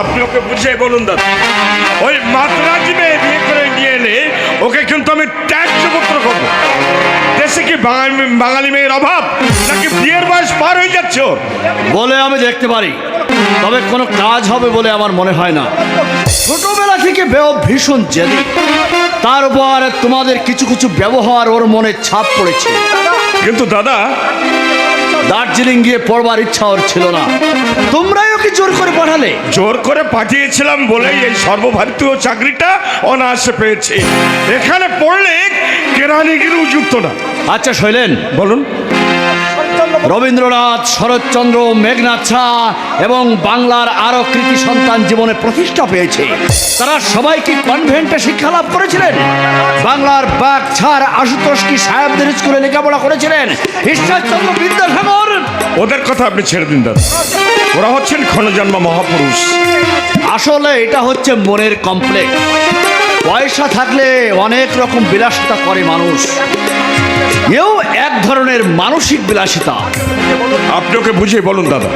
আপনি ওকে বুঝিয়ে বলুন দাদা। ওই মাদ্রাজি মেয়ে বিয়ে করে নিয়ে এলে ওকে কিন্তু আমি ত্যায্যপুত্র করব। দেশে কি বাঙালি মেয়ের অভাব? নাকি বিয়ের বয়স পার হয়ে যাচ্ছে বলে আমি দেখতে পারি। তবে কোনো কাজ হবে বলে আমার মনে হয় না। ছোটবেলা থেকে বেও ভীষণ জেদি। তার উপর তোমাদের কিছু কিছু ব্যবহার ওর মনে ছাপ পড়েছে। কিন্তু দাদা দার্জিলিং গিয়ে পড়বার ইচ্ছা ওর ছিল না। তোমরাই ওকে জোর করে পাঠালে। জোর করে পাঠিয়েছিলাম বলেই এই সর্বভারতীয় চাকরিটা অনায়াসে পেয়েছে। এখানে পড়লে কেরানিগিরি উপযুক্ত না। আচ্ছা শৈলেন। বলুন। রবীন্দ্রনাথ শরৎচন্দ্র মেঘনাথ ছা এবং বাংলার আরও কৃতি সন্তান জীবনে প্রতিষ্ঠা পেয়েছে। তারা সবাই কি কনভেন্টে শিক্ষা লাভ করেছিলেন। বাংলার বাঘ ছাড় আশুতোষ কি সাহেবদের স্কুলে লেখাপড়া করেছিলেন? ঈশ্বরচন্দ্র বিদ্যাসাগর! ওদের কথা আপনি ছেড়ে দিন দাদা। ওরা হচ্ছেন ক্ষণজন্ম মহাপুরুষ। আসলে এটা হচ্ছে মনের কমপ্লেক্স। পয়সা থাকলে অনেক রকম বিলাসিতা করে মানুষ। ধরনের মানসিক বিলাসিতা। আপনি ওকে বুঝিয়ে বলুন দাদা।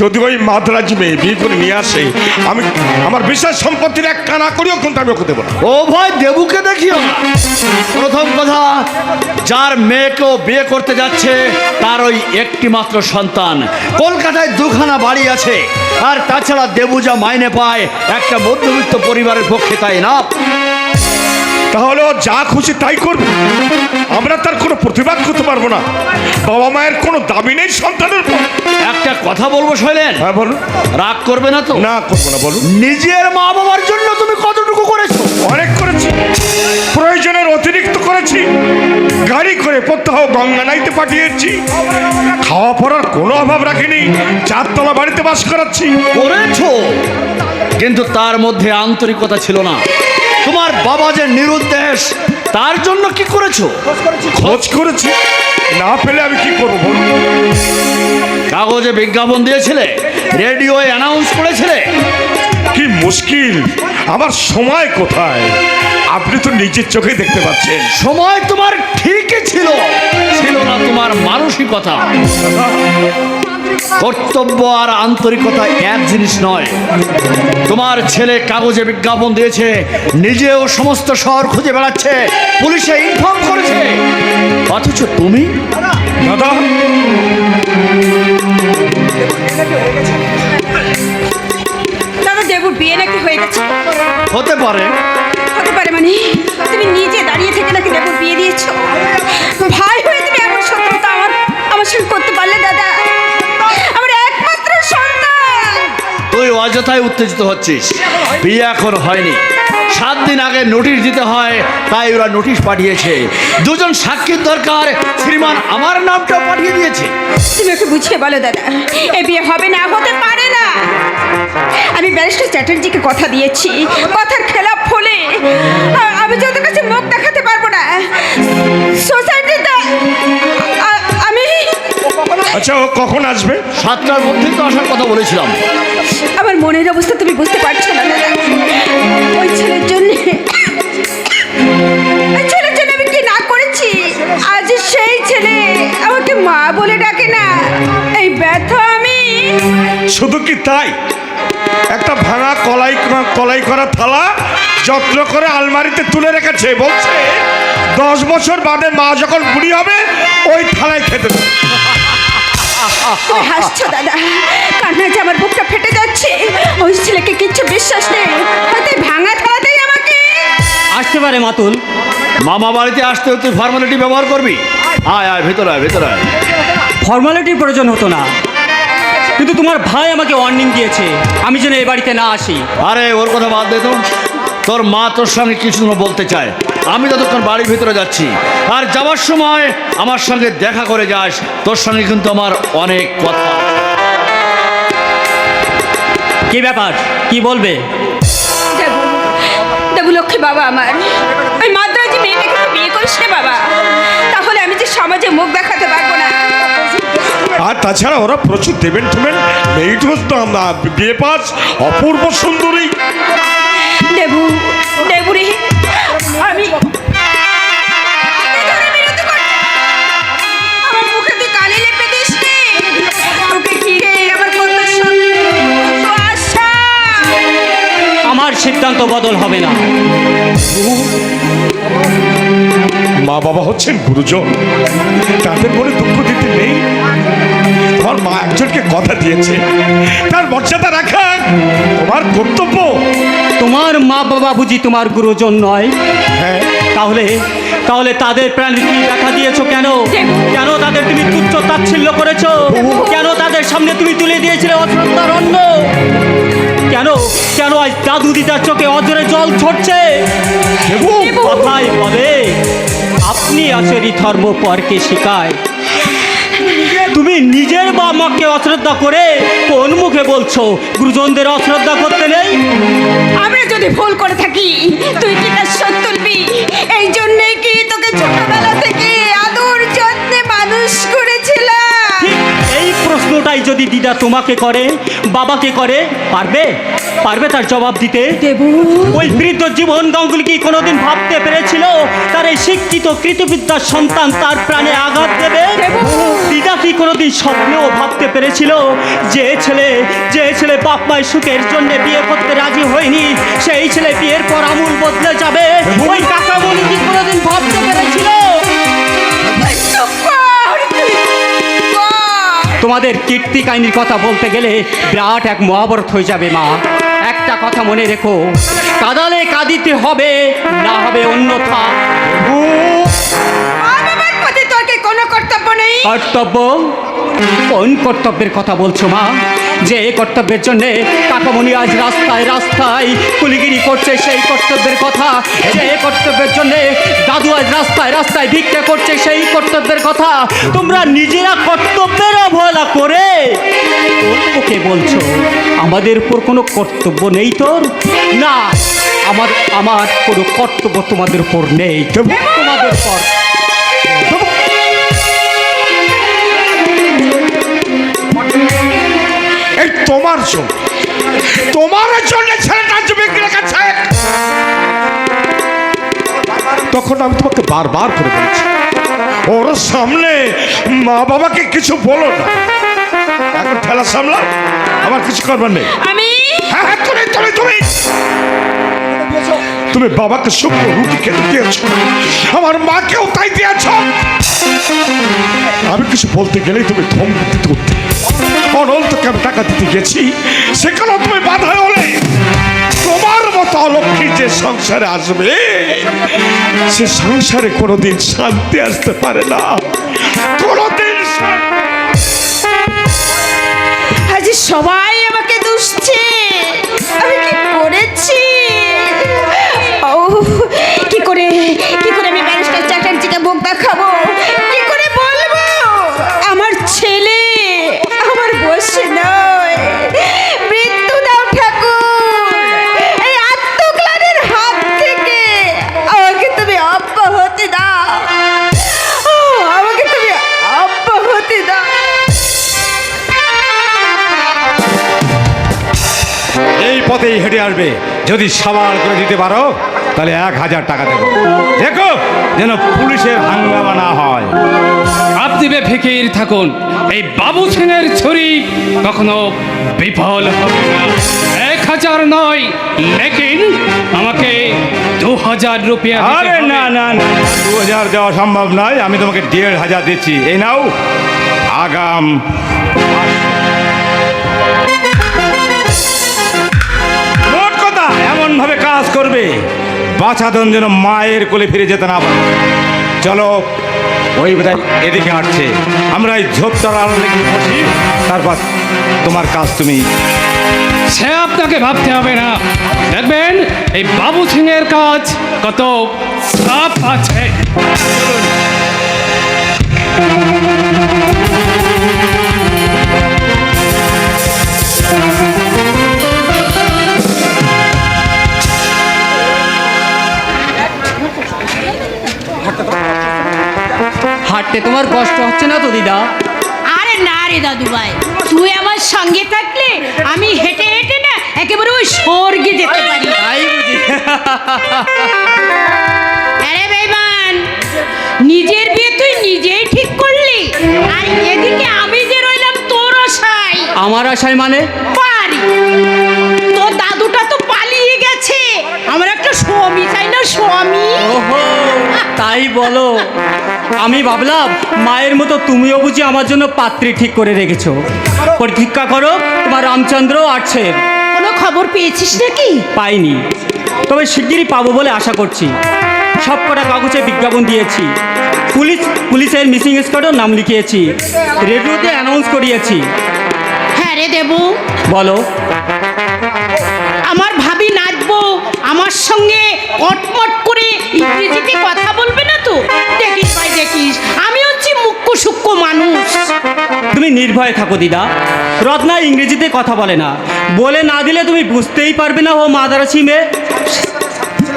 যদি ওই মাদ্রাজি মেয়ে বিয়ে করে নিয়ে আসে আমি আমার বিশেষ সম্পত্তির এক কানা করিও কিন্তু আমি ওকে দেবো ও ভয় দেবুকে দেখিও না। প্রথম কথা যার মেয়েকেও বিয়ে করতে যাচ্ছে তার ওই একটি মাত্র সন্তান। কলকাতায় দুখানা বাড়ি আছে আর তাছাড়া দেবু যা মাইনে পায় একটা মধ্যবিত্ত পরিবারের পক্ষে তাই না? তাহলে ও যা খুশি তাই করবে। আমরা তার কোনো প্রতিবাদ করতে পারব না। বাবা মায়ের কোনো দাবি নেই সন্তানের একটা কথা বলব শৈলেন? হ্যাঁ বলুন। রাগ করবে না তো? না করব না বলুন। নিজের মা বাবার জন্য তুমি কতটুকু করেছ? অনেক করেছি। প্রয়োজনের অতিরিক্ত করেছি। গাড়ি করে প্রত্যহ গঙ্গা নাইতে পাঠিয়েছি। খাওয়া পড়ার কোনো অভাব রাখিনি। চারতলা বাড়িতে বাস করাচ্ছি। করেছ? কিন্তু তার মধ্যে আন্তরিকতা ছিল না। তোমার বাবা যে নিরুদ্দেশ তার জন্য কি করেছ? খোঁজ করেছি। না পেলে আমি কি করব কাগজে বিজ্ঞাপন দিয়েছিলে রেডিওয়ে অ্যানাউন্স করেছিলে। কি মুশকিল। আমার সময় কোথায়? আপনি তো নিজের চোখে দেখতে পাচ্ছেন। সময় তোমার ঠিকই ছিল। ছিল না তোমার মানসিকতা। কর্তব্য আর আন্তরিকতা এক জিনিস নয়। তোমার ছেলে কাগজে বিজ্ঞাপন দিয়েছে নিজেও সমস্ত শহর খুঁজে বেড়াচ্ছে পুলিশে ইনফর্ম করেছে। অথচ তুমি? দাদা? দাদা দেবুর বিয়ে নাকি হয়ে গেছে? হতে পারে। হতে পারে মানে? তুমি নিজে দাঁড়িয়ে থেকে নাকি দেবুর বিয়ে দিয়েছ? ভাই হয়ে তুমি অযথায় উত্তেজিত হচ্ছিস। বিয়ে এখন হয়নি। সাত দিন আগে নোটিশ দিতে হয়, তাই ওরা নোটিশ পাঠিয়েছে। দুজন সাক্ষীর দরকার, শ্রীমান আমার নামটা পাঠিয়ে দিয়েছে। তুমি ওকে বুঝিয়ে বলো, দাদা। এ বিয়ে হবে না, হতে পারে না। আমি ব্যারিস্টার চ্যাটার্জিকে কথা দিয়েছি। কথার খেলাপ ফলে আমি যত কাছে মুখ দেখাতে পারব না। সোসাইটিতে আচ্ছা ও কখন আসবে? সাতটার মধ্যেই তো আসার কথা বলেছিলাম। আমার মনের অবস্থা তুমি বুঝতে পারছ না দাদা। ওই ছেলের জন্য ছেলের জন্য আমি কি না করেছি? আজ সেই ছেলে আমাকে মা বলে ডাকে না। এই ব্যথা আমি। শুধু কি তাই? একটা ভাঙা কলাই কলাই করা থালা যত্ন করে আলমারিতে তুলে রেখেছে বলছে দশ বছর বাদে মা যখন বুড়ি হবে ওই থালায় খেতে দেবে। তুমি হাসছো দাদা। কান্নায় যে আমার বুকটা ফেটে যাচ্ছে। ওই ছেলেকে কিচ্ছু বিশ্বাস নেই। এই ভাঙা থালাতেই আমাকে। আসতে পারে মাতুল। মামা বাড়িতে আসতে তুই ফর্মালিটি ব্যবহার করবি? আয় আয় ভেতর আয় ভেতর আয়। ফর্মালিটির প্রয়োজন হতো না। কিন্তু তোমার ভাই আমাকে ওয়ার্নিং দিয়েছে। আমি যেন এই বাড়িতে না আসি। আরে ওর কথা বাদ দে তো। তোর মা তোর সঙ্গে কিছু বলতে চায়। আমি ততক্ষণ বাড়ির ভিতরে যাচ্ছি আর যাওয়ার সময় আমার সঙ্গে দেখা করে যাস তোর সঙ্গে কিন্তু আমার অনেক কথা। কি ব্যাপার? কি বলবে? দেবু দেবু লক্ষ্মী বাবা আমার ওই মাদ্রাজি মেয়েটাকে বিয়ে করিস না বাবা। তাহলে আমি যে সমাজে মুখ দেখাতে পারব না। আর তাছাড়া ওরা প্রচুর দেবেন ঠেবেন মেয়েট আমরা বিয়ে পাস অপূর্ব সুন্দরী। দেবু দেবু রে সিদ্ধান্ত বদল হবে না। মা বাবা হচ্ছেন গুরুজন। তাদের মনে দুঃখ দিতে নেই। তোমার মা একজনকে কথা দিয়েছে। তার মর্যাদা রাখা তোমার কর্তব্য। তোমার মা বাবা বুঝি তোমার গুরুজন নয়? হ্যাঁ। তাহলে তাহলে তাদের প্রাণে তুমি দেখা দিয়েছ কেন? কেন তাদের তুমি তুচ্ছ তাচ্ছিল্য করেছ? কেন তাদের সামনে তুমি তুলে দিয়েছিলে অশ্রদ্ধার অন্ন? কেন আজ দাদু দিদার চোখে অজরে জল ছড়ছে। কথায় বলে আপনি আসেনি ধর্ম পরকে শিখায় তুমি নিজের বা মাকে অশ্রদ্ধা করে কোন মুখে বলছো? গুরুজনদের অশ্রদ্ধা করতে নেই? আমরা যদি ভুল করে থাকি তুই কি তার তুলবি এই জন্যই কি তোকে ছোটবেলা থেকে প্রশ্নটাই যদি দিদা তোমাকে করে বাবাকে করে পারবে? পারবে তার জবাব দিতে? ওই বৃদ্ধ জীবন গাঙ্গুলি কি কোনোদিন ভাবতে পেরেছিল? তার এই শিক্ষিত কৃতবিদ্যার সন্তান তার প্রাণে আঘাত দেবে? দিদা কি কোনোদিন স্বপ্নেও ভাবতে পেরেছিল যে ছেলে যে ছেলে বাপ মায়ের সুখের জন্য বিয়ে করতে রাজি হয়নি সেই ছেলে বিয়ের পর আমূল বদলে যাবে? ওই কাকামণি কি কোনোদিন ভাবতে পেরেছিল? তোমাদের কীর্তি কাহিনীর কথা বলতে গেলে বিরাট এক মহাভারত হয়ে যাবে মা। একটা কথা মনে রেখো। কাদালে কাঁদিতে হবে না হবে অন্যথা। কোনো কর্তব্য নেই? কর্তব্য? কোন কর্তব্যের কথা বলছো মা? যে কর্তব্যের জন্য কাকামণি আজ রাস্তায় রাস্তায় কুলিগিরি করছে সেই কর্তব্যের কথা। যে কর্তব্যের জন্য দাদু আজ রাস্তায় রাস্তায় ভিক্ষা করছে সেই কর্তব্যের কথা। তোমরা নিজেরা কর্তব্যের অবহেলা করে। মুখে বলছো? আমাদের উপর কোনো কর্তব্য নেই তোর? না, আমার আমার কোনো কর্তব্য তোমাদের উপর নেই। তোমাদের উপর। এই তোমার জন্য। তোমার জন্য ছেলেটা বিক্রি রেখেছে তখন আমি তোমাকে বারবার করে বলেছি। ওর সামনে মা বাবাকে কিছু বলো না। এখন ঠেলা সামলা আমার কিছু করবার নেই। আমি? হ্যাঁ হ্যাঁ তুমি তুমি তুমি। তুমি বাবাকে শুকনো রুটি খেতে দিয়েছ। আমার মাকেও তাই দিয়েছ। আমি কিছু বলতে গেলেই তুমি ধম দিতে উঠতে। অনল তোকে আমি টাকা দিতে গেছি সেখানেও তুমি সংসারে আসবে। সে সংসারে কোনোদিন শান্তি আসতে পারে না। কোনোদিন সবাই পথেই হেঁটে আসবে। যদি সাবাল করে দিতে পারো তাহলে এক হাজার টাকা দেবো। দেখো যেন পুলিশের হাঙ্গামা না হয়। আপনি বেফিকির থাকুন। এই বাবু সেনের ছুরি কখনো বিফল হবে না। এক হাজার নয় লেকিন আমাকে দু হাজার রুপিয়া আরে না না না দু হাজার দেওয়া সম্ভব নয়। আমি তোমাকে দেড় হাজার দিচ্ছি। এই নাও। আগাম করবে। বাছাধন যেন মায়ের কোলে ফিরে যেতে না পারে। চলো, ওই এদিকে আসছে। আমরা এই ঝোপটার আলো লেগে বসি। তারপর তোমার কাজ তুমি সে আপনাকে ভাবতে হবে না। দেখবেন, এই বাবু সিংয়ের কাজ কত সাপ আছে। হাঁটতে তোমার কষ্ট হচ্ছে না তো দিদা? আরে না রে দাদু ভাই তুই আমার সঙ্গে থাকলে আমি হেঁটে হেঁটে না একেবারে ওই স্বর্গে যেতে পারি। তাই বুঝি। আরে বেমান নিজের বিয়ে তুই নিজেই ঠিক করলি আর এদিকে আমি যে রইলাম তোর আশায়। আমার আশায় মানে? পারি। তোর দাদুটা তো পালিয়ে গেছে। আমার একটা স্বামী চাই না স্বামী। ওহো তাই বলো। আমি ভাবলাম মায়ের মতো তুমিও বুঝি আমার জন্য পাত্রী ঠিক করে রেখেছো। প্রতীক্ষা করো তোমার রামচন্দ্র আসছে। কোনো খবর পেয়েছিস নাকি? পাইনি। তবে শিগগিরই পাবো বলে আশা করছি। সব কটা কাগজে বিজ্ঞাপন দিয়েছি। পুলিশ পুলিশের মিসিং স্কোয়াডও নাম লিখিয়েছি। রেডিওতে অ্যানাউন্স করিয়েছি। হ্যাঁ রে দেবু। বলো। আমার ভাবি নাচবো আমার সঙ্গে কটমট করে ইংরেজিতে কথা বলবে না তো? দেখিস ভাই দেখিস। আমি হচ্ছি মুখ্য সূক্ষ্ম মানুষ। তুমি নির্ভয়ে থাকো দিদা। রত্না ইংরেজিতে কথা বলে না। বলে না দিলে তুমি বুঝতেই পারবে না ও মাদারাসি মেয়ে।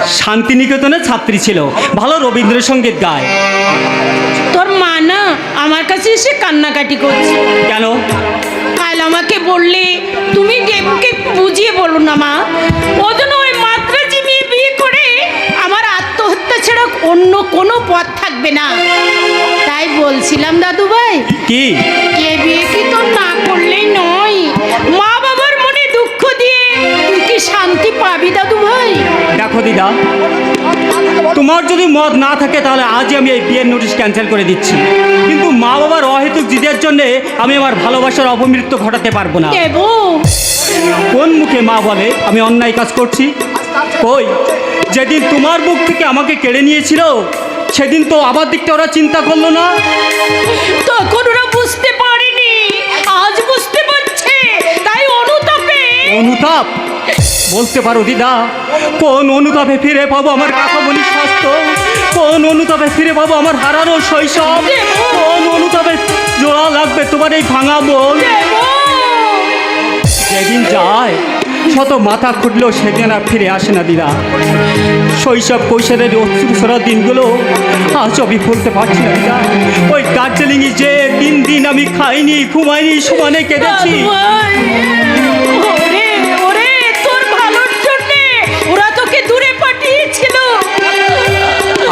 শান্তিনিকেতনের ছাত্রী ছিল। ভালো রবীন্দ্রসঙ্গীত গায়। তোর মা না আমার কাছে এসে কান্নাকাটি করছে। কেন? কাল আমাকে বললে তুমি দেবুকে বুঝিয়ে বলো না মা। ও অন্য কোনো পথ থাকবে না। তাই বলছিলাম দাদু ভাই কি? কে বিয়ে কি তোর না করলেই নয়? মা বাবার মনে দুঃখ দিয়ে তুই কি শান্তি পাবি দাদু ভাই দেখো দিদা তোমার যদি মত না থাকে তাহলে আজই আমি এই বিয়ের নোটিশ ক্যান্সেল করে দিচ্ছি। কিন্তু মা বাবার অহেতুক জিদের জন্য আমি আমার ভালোবাসার অপমৃত্যু ঘটাতে পারব না। কোন মুখে মা বলে আমি অন্যায় কাজ করছি? কই? যেদিন তোমার বুক থেকে আমাকে কেড়ে নিয়েছিল সেদিন তো আমার দিকটা ওরা চিন্তা করল না। তখন ওরা বুঝতে পারেনি। আজ বুঝতে পারছে। তাই অনুতাপে। অনুতাপ? বলতে পারো দিদা কোন অনুতাপে ফিরে পাবো আমার কাকামণির স্বাস্থ্য? কোন অনুতাপে ফিরে পাবো আমার হারানো শৈশব? কোন অনুতাপে জোড়া লাগবে তোমার এই ভাঙা দেবু যেদিন যায় শত মাথা খুঁটলেও সেদিন আর ফিরে আসে না দিদা। শৈশব কৈশোরের অশ্রুসরা দিনগুলো আজ আমি ভুলতে পারছি না দিদা। ওই দার্জিলিংয়ে যে দিন দিন আমি খাইনি ঘুমাইনি সমানে কেঁদেছি।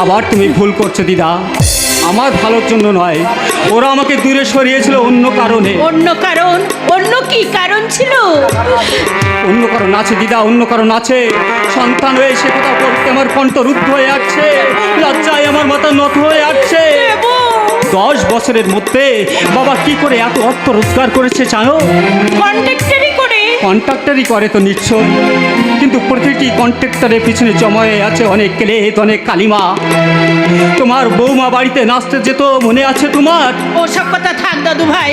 আবার তুমি ভুল করছ দিদা। আমার ভালোর জন্য নয় ওরা আমাকে দূরে সরিয়েছিল অন্য কারণে। অন্য কারণ? অন্য কি কারণ ছিল? অন্য কারণ আছে দিদা অন্য কারণ আছে। সন্তান হয়ে সে কথা বলতে আমার কণ্ঠ রুদ্ধ হয়ে আসছে। লজ্জায় আমার মাথা নত হয়ে আসছে। দশ বছরের মধ্যে বাবা কি করে এত অর্থ রোজগার করেছে জানো? কন্ট্রাক্টরি করে। কন্ট্রাক্টরই করে তো নিশ্চয় কিন্তু প্রতিটি কন্ট্রাক্টরের পিছনে জমায়ে আছে অনেক ক্লেদ অনেক কালিমা। তোমার বৌমা বাড়িতে নাচতে যেত মনে আছে তোমার? ওসব কথা থাক দাদু ভাই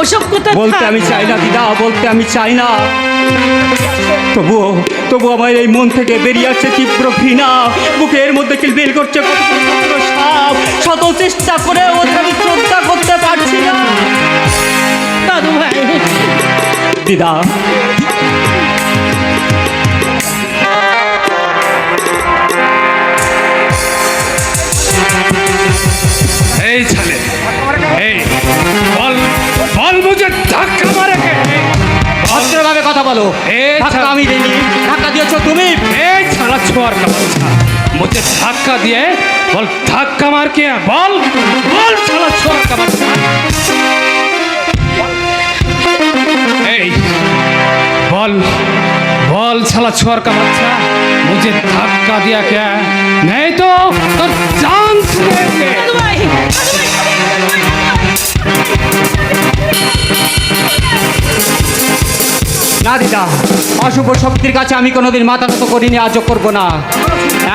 ওসব কথা বলতে আমি চাই না দিদা বলতে আমি চাই না। তবুও তবু আমার এই মন থেকে বেরিয়ে আসছে তীব্র ঘৃণা। বুকের মধ্যে কিলবিল করছে সাপ। শত চেষ্টা করে ওদের আমি শ্রদ্ধা করতে পারছি না। দাদু ভাই। দিদা এই ছেলে এই বল বল বুঝে ধাক্কা মারে কে? ভদ্রভাবে কথা বলো এ ধাক্কা ছা- আমি দিইনি ধাক্কা দিয়েছো তুমি এই ছাড়া ছোয়ার কাপড় মুঝে ধাক্কা দিয়ে বল ধাক্কা মার কে বল বল ছাড়া ছোয়ার কাপড় এই বল বল ছালা ছোয়ার का बच्चा मुझे धक्का दिया क्या नहीं तो না দিদা। অশুভ শক্তির কাছে আমি কোনোদিন মাথা নত করিনি, আজও করব না।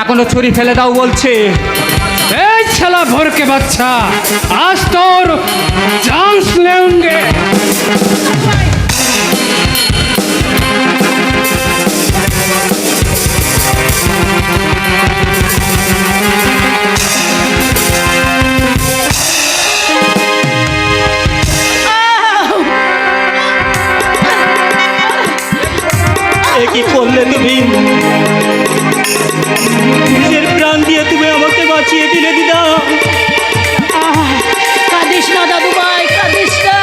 এখনও ছুরি ফেলে দাও বলছে। এই ছেলা ভরকে বাচ্চা, আজ তোর চান্স নেউঙ্গে কি করলে তুমি? নিজের প্রাণ দিয়ে তুমি আমাকে বাঁচিয়ে দিলে দিদা? কাঁদিস না দাদু ভাই কাঁদিস না।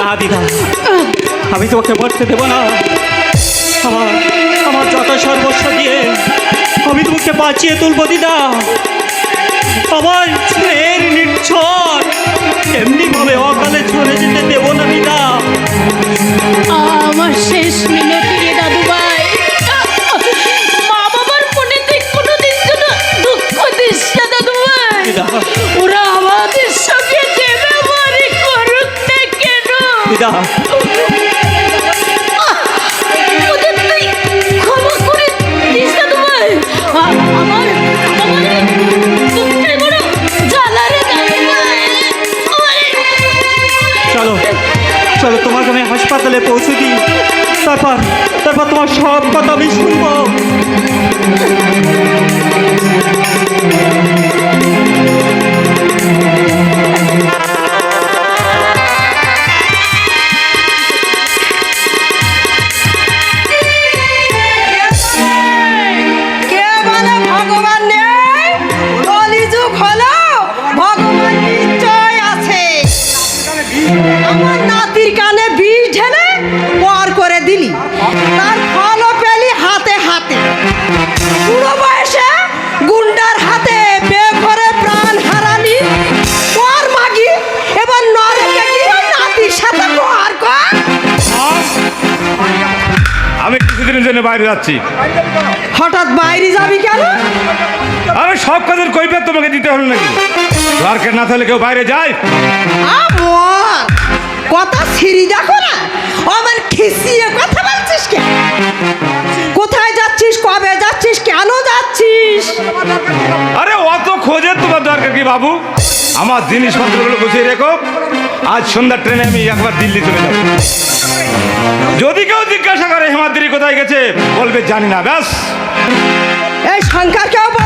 না দিদা আমি তোমাকে মরতে দেবো না। আমার আমার যত সর্বস্ব দিয়ে আমি তোমাকে বাঁচিয়ে তুলবো দিদা। আমার স্নেহের নির্ঝর এমনি ভাবে অকালে চলে যেতে দেব না পিতা আমার শেষ মিনতি রে দাদু ভাই মা বাবার মনে তুই কোনোদিন কোনো দুঃখ দিস দাদু ভাই ওরা আমাদের সঙ্গে দেবে মনে করুক না কেন? পৌঁছে দিই তারপর তারপর তোমার সব কথা আমি শুনব। জন্য বাইরে যাচ্ছি। হঠাৎ বাইরে যাবি কেন? আমি সব কাজের কৈফিয়ত তোমাকে দিতে হলো নাকি? দরকার না থাকলে কেউ বাইরে যায়? কথা ছিরি দেখো না। আমার খিসিয়ে কথা বলছিস কে কোথায় যাচ্ছিস? কবে যাচ্ছিস? কেন যাচ্ছিস? আরে অত খোঁজের তোমার দরকার কি বাবু? আমার জিনিসপত্রগুলো গুছিয়ে রেখো। আজ সন্ধ্যার ট্রেনে আমি একবার দিল্লি চলে যাব। যদি কেউ জিজ্ঞাসা করে, হেমাদ্রি কোথায় গেছে? বলবে, জানি না, ব্যাস। এই শঙ্কার কেউ বলবি না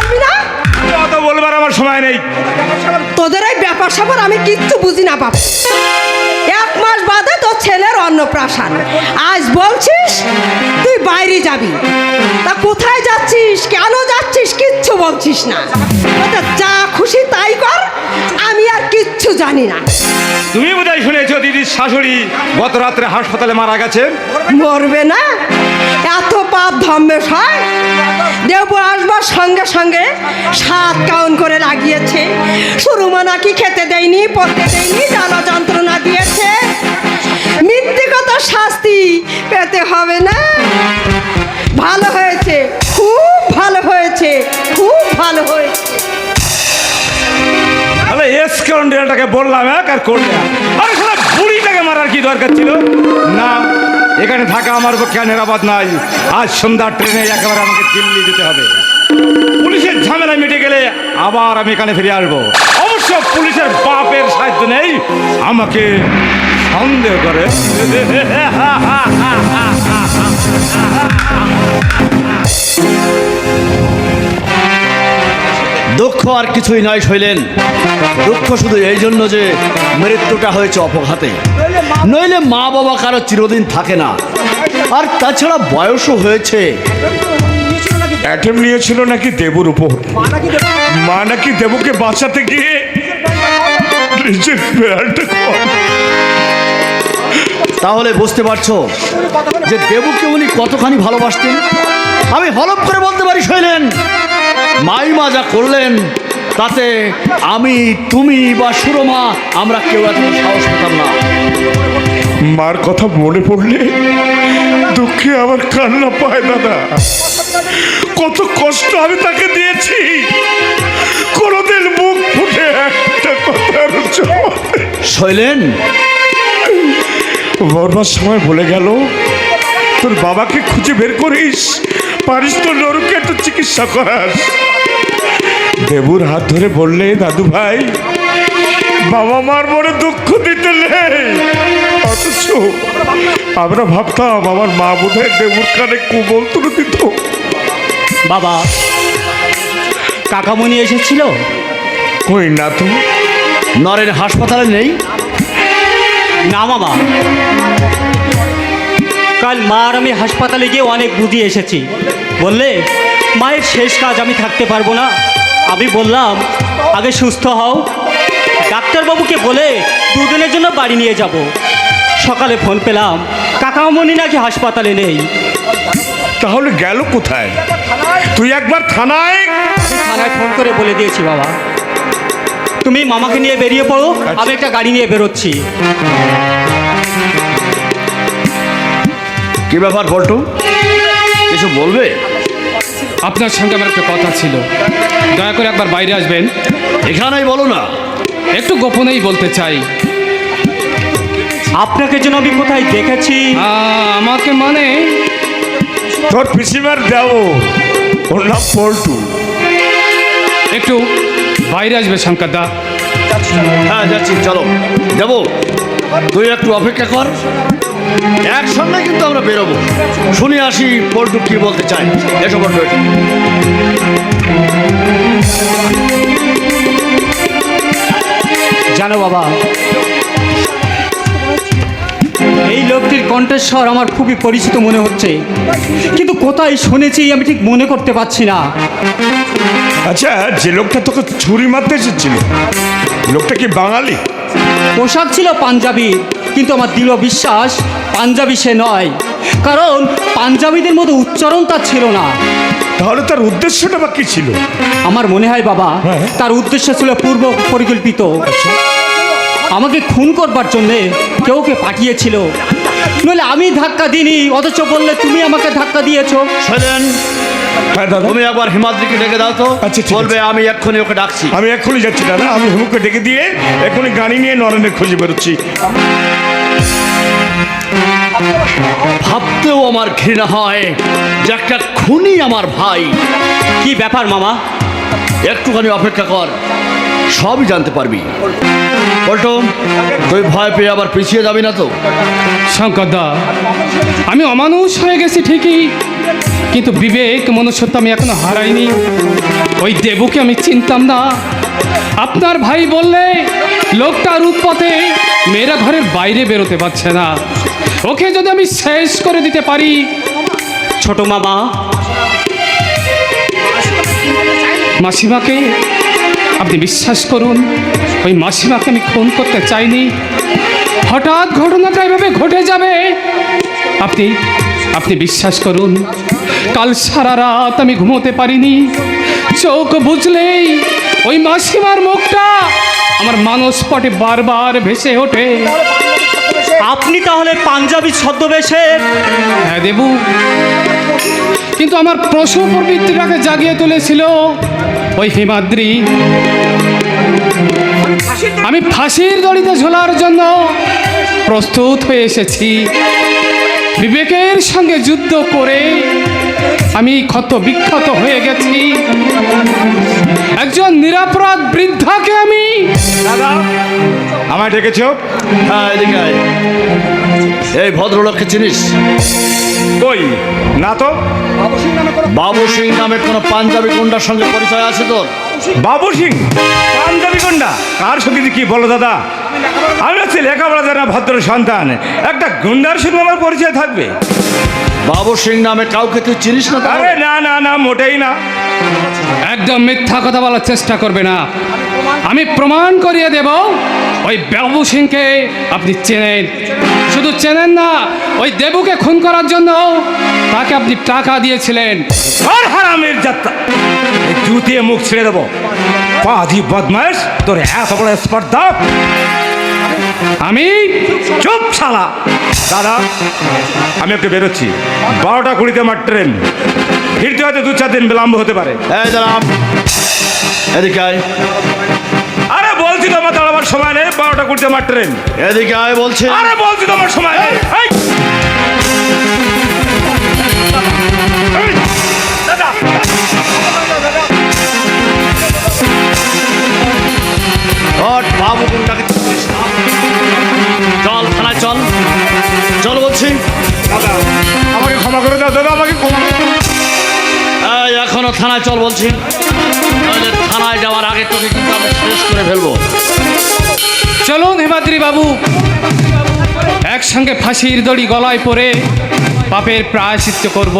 অত বলবার আমার সময় নেই। তোদের এই ব্যাপার স্যাপার আমি কিচ্ছু বুঝি না বাপ। এক মাস বাদে তোর ছেলের অন্নপ্রাশন। আজ বলছিস তুই বাইরে যাবি। তা কোথায় যাচ্ছিস? কেন যাচ্ছিস? কিচ্ছু বলছিস না। যা খুশি তাই কর আমি আর কিচ্ছু জানি না। তুমি বোধহয় শুনেছো দিদির শাশুড়ি গত রাত্রে হাসপাতালে মারা গেছে। মরবে না? এত পাপ ধম্মেশ হয়? দেব আসবার সঙ্গে সঙ্গে সাত কাউন করে লাগিয়েছে সুরমা নাকি খেতে দেয়নি, পড়তে দেয়নি জ্বালা যন্ত্রণা দিয়েছে। মৃত্যুগত শাস্তি পেতে হবে না। ভালো হয়েছে, খুব ভালো হয়েছে, খুব ভালো হয়েছে। তাহলে এসকেন্ডারটাকে বললাম আর করলে এক। আরে মারার কি দরকার ছিল? না, এখানে থাকা আমার পক্ষে নিরাপদ নাই আজ সন্ধ্যার ট্রেনে একেবারে আমাকে দিল্লি যেতে হবে। পুলিশের ঝামেলা মিটে গেলে আবার আমি এখানে ফিরে আসব। অবশ্য পুলিশের বাপের সাহায্য নেই, আমাকে সন্দেহ করে। দুঃখ আর কিছুই নয় শৈলেন। দুঃখ শুধু এই জন্য যে মৃত্যুটা হয়েছে অপঘাতে। নইলে মা বাবা কারও চিরদিন থাকে না। আর তাছাড়া বয়সও হয়েছে। অ্যাটেম নিয়েছিল নাকি দেবুর উপর? মা নাকি দেবুকে বাঁচাতে গিয়ে নিজের তাহলে বুঝতে পারছ যে দেবুকে উনি কতখানি ভালোবাসতেন? আমি হলপ করে বলতে পারি শৈলেন। মাইমা যা করলেন তাতে আমি তুমি বা সুরমা আমরা কেউ এত সাহস পেতাম না। মার কথা মনে পড়লে দুঃখে আমার কান্না পায় দাদা। কত কষ্ট আমি তাকে দিয়েছি। কোনোদিন মুখ ফুটে একটা কথার। শৈলেন। মরবার সময় বলে গেল। তোর বাবাকে খুঁজে বের করিস। পারিস তো নরকে একটু চিকিৎসা করাস দেবুর হাত ধরে বললে দাদু ভাই বাবা মার মনে দুঃখ দিতে নেই। অথচ আমরা ভাবতাম আমার মা বোধহয় দেবুর কানে কুবল তুলে দিত। বাবা কাকামণি এসেছিল? কই না তো নরেন হাসপাতালে নেই? না মামা কাল মা আর আমি হাসপাতালে গিয়ে অনেক বুঝিয়ে এসেছি। বললে মায়ের শেষ কাজ আমি থাকতে পারব না। আমি বললাম আগে সুস্থ হও। ডাক্তারবাবুকে বলে দুদিনের জন্য বাড়ি নিয়ে যাব। সকালে ফোন পেলাম কাকামণি নাকি হাসপাতালে নেই? তাহলে গেল কোথায়? তুই একবার থানায় থানায় ফোন করে বলে দিয়েছি বাবা। তুমি মামাকে নিয়ে বেরিয়ে পড়ো আমি একটা গাড়ি নিয়ে বেরোচ্ছি। কি ব্যাপার বল্টু? কিছু বলবে? আপনার সঙ্গে আমার একটা কথা ছিল। দয়া করে একবার বাইরে আসবেন। এখানেই বলো না। একটু গোপনেই বলতে চাই। আপনাকে যেন আমি কোথায় দেখেছি। আমাকে মানে তোর পিসিমার দেও ওর নাম পল্টু। একটু বাইরে আসবে শঙ্কর দা। হ্যাঁ যাচ্ছি চলো। দেবো তুই একটু অপেক্ষা কর। একসঙ্গে কিন্তু আমরা বেরোবো। শুনে আসি পল্টু কি বলতে চাই এসো পল্টু জানো বাবা এই লোকটির কণ্ঠস্বর আমার খুবই পরিচিত মনে হচ্ছে। কিন্তু কোথায় শুনেছি আমি ঠিক মনে করতে পারছি না। আচ্ছা যে লোকটা তোকে ছুরি মারতে এসেছিল লোকটা কি বাঙালি? পোশাক ছিল পাঞ্জাবি কিন্তু আমার দৃঢ় বিশ্বাস পাঞ্জাবি সে নয়। কারণ পাঞ্জাবিদের মতো উচ্চারণ তার ছিল না। তাহলে তার উদ্দেশ্যটা বা কি ছিল? আমার মনে হয় বাবা হ্যাঁ। তার উদ্দেশ্য ছিল পূর্ব পরিকল্পিত আমাকে খুন করবার জন্যে কেউকে পাঠিয়েছিল। নইলে আমি ধাক্কা দিইনি অথচ বললে তুমি আমাকে ধাক্কা দিয়েছ। শৈলেন হ্যাঁ দাদা। তুমি একবার হিমাদ্রিকে ডেকে দাও তো। আচ্ছা, বলবে আমি এক্ষুনি ওকে ডাকছি। আমি এক্ষুনি যাচ্ছি দাদা। আমি হিমুকে ডেকে দিয়ে এক্ষুনি গাড়ি নিয়ে নরেনের খুঁজে বেরোচ্ছি। ভাবতেও আমার ঘৃণা হয় যে একটা খুনি আমার ভাই। কি ব্যাপার মামা? একটুখানি অপেক্ষা কর। সবই জানতে পারবি। পল্টম তুই ভয় পেয়ে আবার পিছিয়ে যাবি না তো? শঙ্কর দা, আমি অমানুষ হয়ে গেছি ঠিকই, কিন্তু বিবেক, মনুষ্যত্ব আমি এখনও হারাইনি। ওই দেবুকে আমি চিনতাম না। আপনার ভাই বললে লোকটার উৎপথে মেয়েরা ঘরের বাইরে বেরোতে পারছে না। ওকে যদি আমি শেষ করে দিতে পারি, ছোট মামা, মাসিমাকে আপনি বিশ্বাস করুন ওই মাসিমাকে আমি খুন করতে চাইনি। হঠাৎ ঘটনাটা এভাবে ঘটে যাবে। আপনি আপনি বিশ্বাস করুন কাল সারা রাত আমি ঘুমোতে পারিনি। চোখ বুঝলেই ওই মাসিমার মুখটা আমার মানসপটে বারবার ভেসে ওঠে। আপনি তাহলে পাঞ্জাবি ছদ্মবেশে হ্যাঁ দেবু। কিন্তু আমার প্রশ্ন প্রবৃত্তিটাকে জাগিয়ে তুলেছিল। ওই হিমাদ্রি। আমি ফাঁসির দড়িতে ঝোলার জন্য প্রস্তুত হয়ে এসেছি। বিবেকের সঙ্গে যুদ্ধ করে আমি ক্ষত বিক্ষত হয়ে গেছি। একজন নিরাপরাধ বৃদ্ধাকে আমি দাদা আমায় ডেকেছ? হ্যাঁ। এই ভদ্রলোককে চিনিস? কই? না তো? বাবু সিং নামের কোনো পাঞ্জাবি গুন্ডার সঙ্গে পরিচয় আছে তোর? বাবু সিং? পাঞ্জাবি গুন্ডা? কার সঙ্গে কি বলো দাদা? আমি হচ্ছে লেখাপড়া জানা ভদ্র সন্তান। একটা গুন্ডার সঙ্গে আমার পরিচয় থাকবে। বাবু সিং নামে কাউকে তুই চিনিস না? আরে না না না মোটেই না। একদম মিথ্যা কথা বলার চেষ্টা করবে না। আমি প্রমাণ করিয়ে দেব ওই বাবু সিংকে আপনি চেনেন। শুধু চেনেন না ওই দেবুকে খুন করার জন্য তাকে আপনি টাকা দিয়েছিলেন। আর হারামের যাত্রা। জুতিয়ে মুখ ছেড়ে দেবো। পাজি বদমাস তোর এত বড় স্পর্ধা। আমি? চুপ শালা। দাদা আমি একটু বেরোচ্ছি। বারোটা কুড়িতে আমার ট্রেন। ফিরতে হয়তো দু চার দিন বিলম্ব হতে পারে। এদিকে আয়। আমার সময় নেই বারোটা কুড়িতে আমার ট্রেন। এদিকে আয় বলছে। আরে বলছি তো আমার সময় নেই। বাবু চল থানায় চল। চল বলছি। দাদা আমাকে ক্ষমা করে দাও দাদা আমাকে ক্ষমা এখনও থানায় চল বলছি। থানায় যাওয়ার আগে তোকে কিন্তু আমি শেষ করে ফেলব। চলুন হেমাদ্রি বাবু। একসঙ্গে ফাঁসির দড়ি গলায় পরে পাপের প্রায়শ্চিত্ত করব।